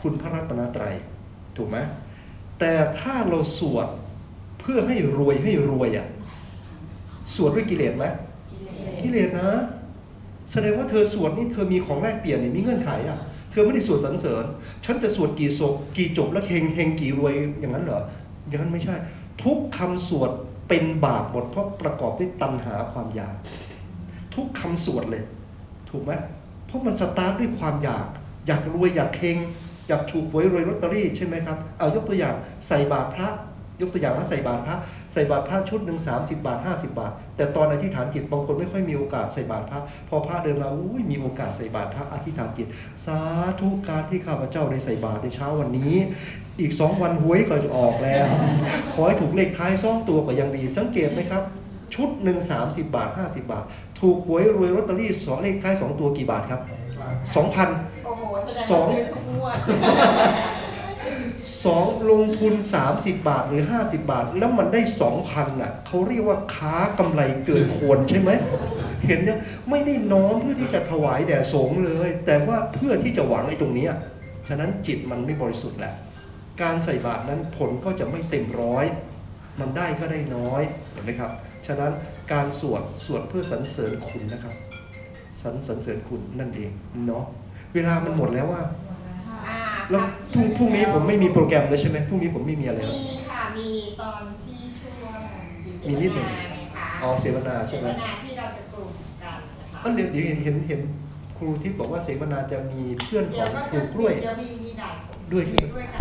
คุณพระรัตนตรัยถูกไหมแต่ถ้าเราสวดเพื่อให้รวยให้รวยอะสวดด้วยกิเลสไหมกิเลสนะ แสดงว่าเธอสวดนี่เธอมีของแลกเปลี่ยนเนี่ยมีเงื่อนไขอะเธอไม่ได้สวดสรรเสริญ ฉันจะสวดกี่ศพกี่จบแล้วเฮงเฮงกี่รวยอย่างนั้นเหรออย่างนั้นไม่ใช่ ทุกคำสวดเป็นบาปหมดเพราะประกอบด้วยตัณหาความอยาก ทุกคำสวดเลย ถูกไหมเพราะมันสตาร์ทด้วยความอยาก อยากรวยอยากเฮง อยากถูกหวยรวยลอตเตอรี่ใช่ไหมครับเอายกตัวอย่างใส่บาตรพระ ยกตัวอย่างว่าใส่บาตรพระ ใส่บาตรพระชุดหนึ่งสามสิบาทห้าสิบาท แต่ตอนอธิษฐานจิตบางคนไม่ค่อยมีโอกาสใส่บาตรพระ พอพระเดินมาอุ้ยมีโอกาสใส่บาตรพระอธิษฐานจิต สาธุการที่ข้าพเจ้าได้ใส่บาตรในเช้าวันนี้ อีกสองวันหวยก็จะออกแล้วขอให้ถูกเลขท้ายสองตัวก็ยังดีสังเกตไหมครับชุดหนึ่งสามสิบาทห้าสิบาท ถูกหวยรวยลอตเตอรี่สองเลขท้ายสองตัวกี่บาทครับสองพัน แสดงสอง ว่าซื้ทุกงวดสองลงทุน 30 บาทหรือ 50 บาท แล้วมันได้2,000น่ะเขาเรียกว่าค้ากำไรเกินควรใช่ไหม เห็นยังไม่ได้น้อมเพื่อที่จะถวายแด่สงฆ์เลย แต่ว่าเพื่อที่จะหวังไอ้ตรงเนี้ยฉะนั้นจิตมันไม่บริสุทธิ์แหละ การใส่บาตรนั้นผลก็จะไม่เต็มร้อย มันได้ก็ได้น้อยเห็นไหมครับ ฉะนั้นการสวดสวดเพื่อสรรเสริญคุณนะครับ สรรสรรเสริญคุณนั่นเองเนาะ เวลามันหมดแล้วว่าอ่าแล้วพรุ่งพรุ่งนี้ผมไม่มีโปรแกรมเลยใช่ไหมพรุ่งนี้ผมไม่มีอะไรแล้ว มีค่ะ มีตอนที่ช่วงมีนิดหนึ่งเสวาไคะอ๋อเสวนาเสใช่ไหมวนาที่เราจะกลุ่มกันนะคะเอ้าเดี๋ยวเดี๋ยวเห็นเห็นเห็นครูที่บอกว่าเสวนาจะมีเพื่อนขเดี๋อยงวก็ครูจะกล้วย เดี๋ยวมีมีด่านด้วยใช่ไหม ด้วยกัน